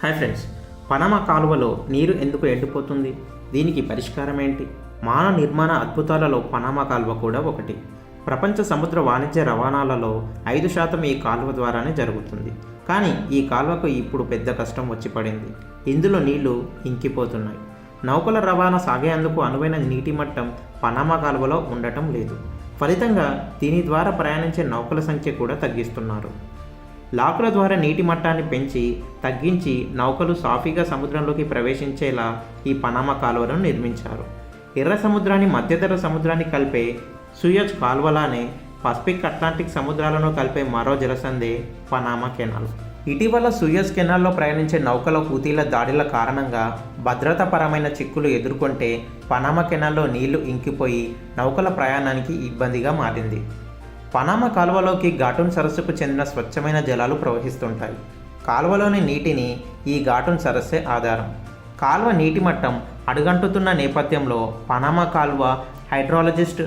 Hi friends పనమా కాలువలో నీరు ఎందుకు ఎండిపోతుంది? దీనికి పరిష్కారం ఏంటి మానవ నిర్మాణ అద్భుతాలలో పనామా కాలువ కూడా ఒకటి. ప్రపంచ సముద్ర వాణిజ్య రవాణాలలో ఐదు శాతం ఈ కాలువ ద్వారానే జరుగుతుంది. కానీ ఈ కాలువకు ఇప్పుడు పెద్ద కష్టం వచ్చి పడింది. ఇందులో నీళ్ళు ఇంకిపోతున్నాయి. నౌకల రవాణా సాగేందుకు అనువైన నీటి మట్టం పనామా కాలువలో ఉండటం లేదు. ఫలితంగా దీని ద్వారా ప్రయాణించే నౌకల సంఖ్య కూడా తగ్గిస్తున్నారు. లాకుల ద్వారా నీటి మట్టాన్ని పెంచి తగ్గించి నౌకలు సాఫీగా సముద్రంలోకి ప్రవేశించేలా ఈ పనామా కాలువలను నిర్మించారు. ఎర్ర సముద్రాన్ని మధ్యధర సముద్రాన్ని కలిపే సుయజ్ కాల్వలానే పసిఫిక్ అట్లాంటిక్ సముద్రాలను కలిపే మరో జలసందే పనామా కెనాల్. ఇటీవల సుయజ్ కెనాల్లో ప్రయాణించే నౌకల కూతీల దాడిల కారణంగా భద్రతాపరమైన చిక్కులు ఎదుర్కొంటే పనామా కెనాల్లో నీళ్ళు ఇంకిపోయి నౌకల ప్రయాణానికి ఇబ్బందిగా మారింది. పనామా కాలువలోకి ఘాటున్ సరస్సుకు చెందిన స్వచ్ఛమైన జలాలు ప్రవహిస్తుంటాయి. కాలువలోని నీటిని ఈ ఘాటున్ సరస్సే ఆధారం. కాలువ నీటి మట్టం అడుగంటుతున్న నేపథ్యంలో పనామా కాలువ హైడ్రాలజిస్ట్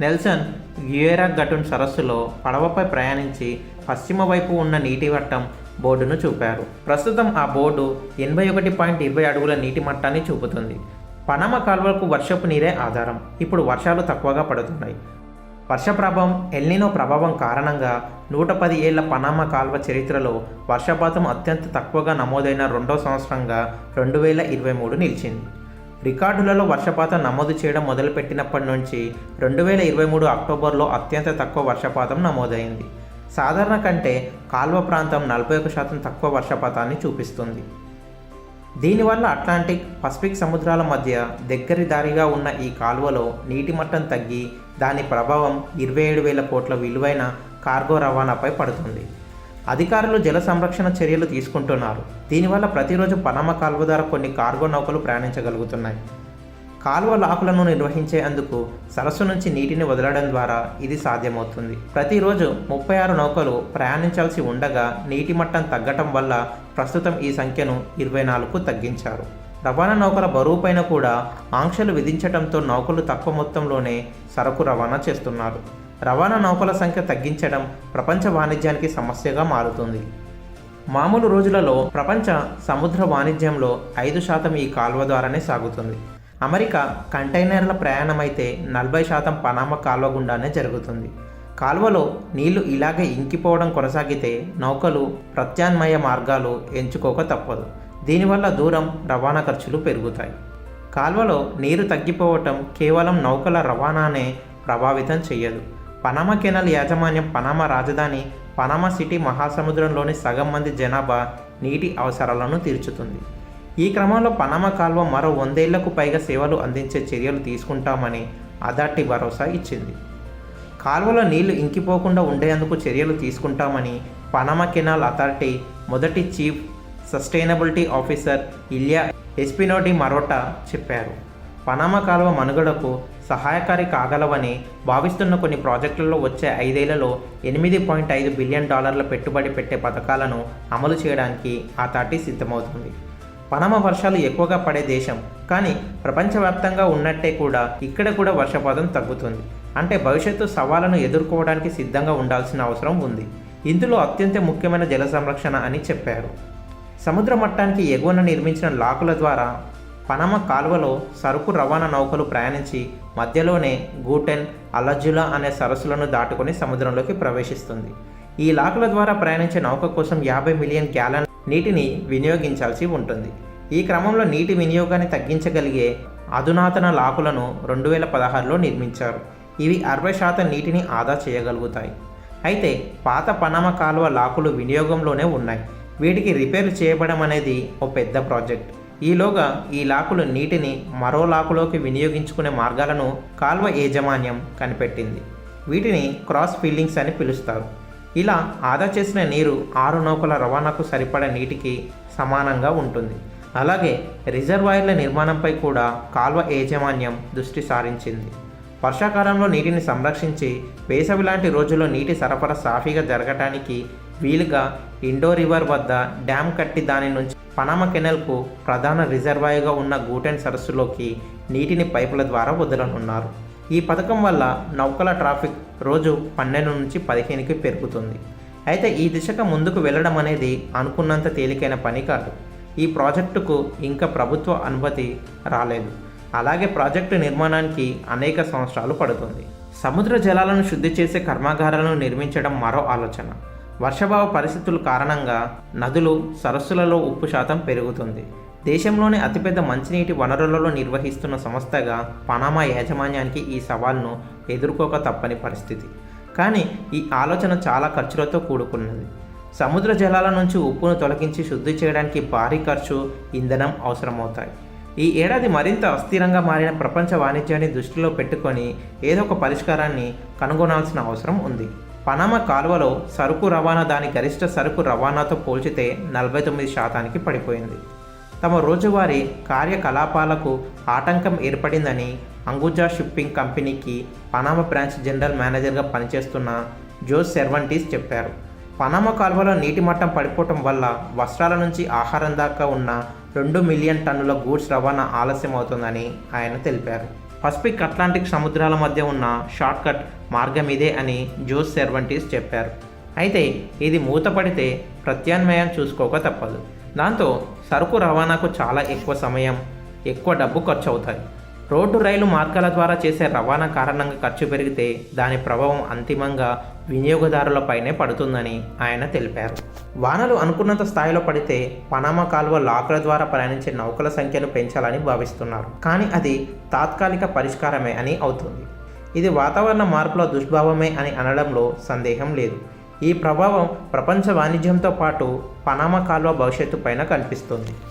నెల్సన్ గ్యుయెరా గటున్ సరస్సులో పడవపై ప్రయాణించి పశ్చిమ వైపు ఉన్న నీటి మట్టం బోర్డును చూపారు. ప్రస్తుతం ఆ బోర్డు ఎనభై ఒకటి పాయింట్ ఇరవై అడుగుల నీటి మట్టాన్ని చూపుతుంది. పనామా కాలువకు వర్షపు నీరే ఆధారం. ఇప్పుడు వర్షాలు తక్కువగా పడుతున్నాయి. వర్షప్రభం ఎల్నినో ప్రభావం కారణంగా నూట పది ఏళ్ళ పనామా కాల్వ చరిత్రలో వర్షపాతం అత్యంత తక్కువగా నమోదైన రెండో సంవత్సరంగా రెండు వేల ఇరవై మూడు నిలిచింది. రికార్డులలో వర్షపాతం నమోదు చేయడం మొదలుపెట్టినప్పటి నుంచి రెండు వేల ఇరవై మూడు అక్టోబర్లో అత్యంత తక్కువ వర్షపాతం నమోదైంది. సాధారణ కంటే కాల్వ ప్రాంతం నలభై ఒక శాతం తక్కువ వర్షపాతాన్ని చూపిస్తుంది. దీనివల్ల అట్లాంటిక్ పసిఫిక్ సముద్రాల మధ్య దగ్గరి దారిగా ఉన్న ఈ కాలువలో నీటి మట్టం తగ్గి దాని ప్రభావం ఇరవై ఏడు వేల కోట్ల విలువైన కార్గో రవాణాపై పడుతుంది. అధికారులు జల సంరక్షణ చర్యలు తీసుకుంటున్నారు. దీనివల్ల ప్రతిరోజు పనామ కాలువ ద్వారా కొన్ని కార్గో నౌకలు ప్రయాణించగలుగుతున్నాయి. కాలువ లాకులను నిర్వహించేందుకు సరస్సు నుంచి నీటిని వదలడం ద్వారా ఇది సాధ్యమవుతుంది. ప్రతిరోజు ముప్పై ఆరు నౌకలు ప్రయాణించాల్సి ఉండగా నీటి మట్టం తగ్గటం వల్ల ప్రస్తుతం ఈ సంఖ్యను ఇరవై నాలుగుకు తగ్గించారు. రవాణా నౌకల బరువు పైన కూడా ఆంక్షలు విధించడంతో నౌకలు తక్కువ మొత్తంలోనే సరకు రవాణా చేస్తున్నారు. రవాణా నౌకల సంఖ్య తగ్గించడం ప్రపంచ వాణిజ్యానికి సమస్యగా మారుతుంది. మామూలు రోజులలో ప్రపంచ సముద్ర వాణిజ్యంలో ఐదు శాతం ఈ కాలువ ద్వారానే సాగుతుంది. అమెరికా కంటైనర్ల ప్రయాణమైతే నలభై శాతం పనామా కాలువ గుండానే జరుగుతుంది. కాలువలో నీళ్ళు ఇలాగే ఇంకిపోవడం కొనసాగితే నౌకలు ప్రత్యామ్నాయ మార్గాలు ఎంచుకోక తప్పదు. దీనివల్ల దూరం రవాణా ఖర్చులు పెరుగుతాయి. కాల్వలో నీరు తగ్గిపోవటం కేవలం నౌకల రవాణానే ప్రభావితం చేయదు పనామా కెనాల్ యాజమాన్యం పనామా రాజధాని పనామా సిటీ మహాసముద్రంలోని సగం మంది జనాభా నీటి అవసరాలను తీర్చుతుంది. ఈ క్రమంలో పనామా కాల్వ మరో వందేళ్ళకు పైగా సేవలు అందించే చర్యలు తీసుకుంటామని అథార్టీ భరోసా ఇచ్చింది. కాల్వలో నీళ్ళు ఇంకిపోకుండా ఉండేందుకు చర్యలు తీసుకుంటామని పనామా కెనాల్ అథారిటీ మొదటి chief sustainability officer Ilya Espino de Marotta చెప్పారు. పనామా కాలువ మనుగడకు సహాయకారి కాగలవని భావిస్తున్న కొన్ని ప్రాజెక్టులలో వచ్చే ఐదేళ్ళలో ఎనిమిది పాయింట్ ఐదు బిలియన్ డాలర్ల పెట్టుబడి పెట్టే పథకాలను అమలు చేయడానికి ఆ తాటి సిద్ధమవుతుంది. పనమ వర్షాలు ఎక్కువగా పడే దేశం. కానీ ప్రపంచవ్యాప్తంగా ఉన్నట్టే కూడా ఇక్కడ కూడా వర్షపాతం తగ్గుతుంది. అంటే భవిష్యత్తు సవాళ్ళను ఎదుర్కోవడానికి సిద్ధంగా ఉండాల్సిన అవసరం ఉంది. ఇందులో అత్యంత ముఖ్యమైన జల సంరక్షణ అని చెప్పారు. సముద్ర మట్టానికి ఎగువన నిర్మించిన లాకుల ద్వారా పనమ కాలువలో సరుకు రవాణా నౌకలు ప్రయాణించి మధ్యలోనే గూటెన్ అలజులా అనే సరస్సులను దాటుకొని సముద్రంలోకి ప్రవేశిస్తుంది. ఈ లాకుల ద్వారా ప్రయాణించే నౌక కోసం యాభై మిలియన్ గ్యాలన్ నీటిని వినియోగించాల్సి ఉంటుంది. ఈ క్రమంలో నీటి వినియోగాన్ని తగ్గించగలిగే అధునాతన లాకులను రెండు వేల పదహారులో నిర్మించారు. ఇవి అరవై శాతం నీటిని ఆదా చేయగలుగుతాయి. అయితే పాత పనమ కాలువ లాకులు వినియోగంలోనే ఉన్నాయి. వీటికి రిపేర్ చేయబడం అనేది ఓ పెద్ద ప్రాజెక్ట్. ఈలోగా ఈ లాకులు నీటిని మరో లాకులోకి వినియోగించుకునే మార్గాలను కాల్వ యాజమాన్యం కనిపెట్టింది. వీటిని క్రాస్ ఫీల్డింగ్స్ అని పిలుస్తారు. ఇలా ఆదా చేసిన నీరు ఆరు నౌకల రవాణాకు సరిపడే నీటికి సమానంగా ఉంటుంది. అలాగే రిజర్వాయర్ల నిర్మాణంపై కూడా కాల్వ యాజమాన్యం దృష్టి సారించింది. వర్షాకాలంలో నీటిని సంరక్షించి వేసవి లాంటి రోజుల్లో నీటి సరఫరా సాఫీగా జరగటానికి వీలుగా ఇండో రివర్ వద్ద డ్యామ్ కట్టి దాని నుంచి పనామ కెనల్కు ప్రధాన రిజర్వాయర్గా ఉన్న గూటెన్ సరస్సులోకి నీటిని పైపుల ద్వారా వదలనున్నారు. ఈ పథకం వల్ల నౌకల ట్రాఫిక్ రోజు పన్నెండు నుంచి పదిహేనుకి పెరుగుతుంది. అయితే ఈ దిశగా ముందుకు వెళ్ళడం అనేది అనుకున్నంత తేలికైన పని కాదు. ఈ ప్రాజెక్టుకు ఇంకా ప్రభుత్వ అనుమతి రాలేదు. అలాగే ప్రాజెక్టు నిర్మాణానికి అనేక సంవత్సరాలు పడుతుంది. సముద్ర జలాలను శుద్ధి చేసే కర్మాగారాలను నిర్మించడం మరో ఆలోచన. వర్షభావ పరిస్థితుల కారణంగా నదులు సరస్సులలో ఉప్పు శాతం పెరుగుతుంది. దేశంలోనే అతిపెద్ద మంచినీటి వనరులలో నిర్వహిస్తున్న సంస్థగా పనామా యాజమాన్యానికి ఈ సవాల్ను ఎదుర్కోక తప్పని పరిస్థితి. కానీ ఈ ఆలోచన చాలా ఖర్చులతో కూడుకున్నది. సముద్ర జలాల నుంచి ఉప్పును తొలగించి శుద్ధి చేయడానికి భారీ ఖర్చు ఇంధనం అవసరమవుతాయి. ఈ ఏడాది మరింత అస్థిరంగా మారిన ప్రపంచ వాణిజ్యాన్ని దృష్టిలో పెట్టుకొని ఏదో ఒక పరిష్కారాన్ని కనుగొనాల్సిన అవసరం ఉంది. పనామా కాలువలో సరుకు రవాణా దాని గరిష్ట సరుకు రవాణాతో పోల్చితే నలభై తొమ్మిది శాతానికి పడిపోయింది. తమ రోజువారీ కార్యకలాపాలకు ఆటంకం ఏర్పడిందని అంగుజా షిప్పింగ్ కంపెనీకి పనామా బ్రాంచ్ జనరల్ మేనేజర్గా పనిచేస్తున్న జోస్ సెర్వంటీస్ చెప్పారు. పనామా కాలువలో నీటి మట్టం పడిపోవటం వల్ల వస్త్రాల నుంచి ఆహారం దాకా ఉన్న రెండు మిలియన్ టన్నుల గూడ్స్ రవాణా ఆలస్యం అవుతుందని ఆయన తెలిపారు. పసిఫిక్ అట్లాంటిక్ సముద్రాల మధ్య ఉన్న షార్ట్కట్ మార్గం ఇదే అని జోస్ సెర్వంటీస్ చెప్పారు. అయితే ఇది మూతపడితే ప్రత్యామ్నాయం చూసుకోక తప్పదు. దాంతో సరుకు రవాణాకు చాలా ఎక్కువ సమయం ఎక్కువ డబ్బు ఖర్చు అవుతాయి రోడ్డు రైలు మార్గాల ద్వారా చేసే రవాణా కారణంగా ఖర్చు పెరిగితే దాని ప్రభావం అంతిమంగా వినియోగదారులపైనే పడుతుందని ఆయన తెలిపారు. వానలు అనుకున్నంత స్థాయిలో పడితే పనామా కాలువ లాకుల ద్వారా ప్రయాణించే నౌకల సంఖ్యను పెంచాలని భావిస్తున్నారు. కానీ అది తాత్కాలిక పరిష్కారమే అని అవుతుంది. ఇది వాతావరణ మార్పుల దుష్భావమే అని అనడంలో సందేహం లేదు. ఈ ప్రభావం ప్రపంచ వాణిజ్యంతో పాటు పనామా కాలువ భవిష్యత్తు పైన కనిపిస్తుంది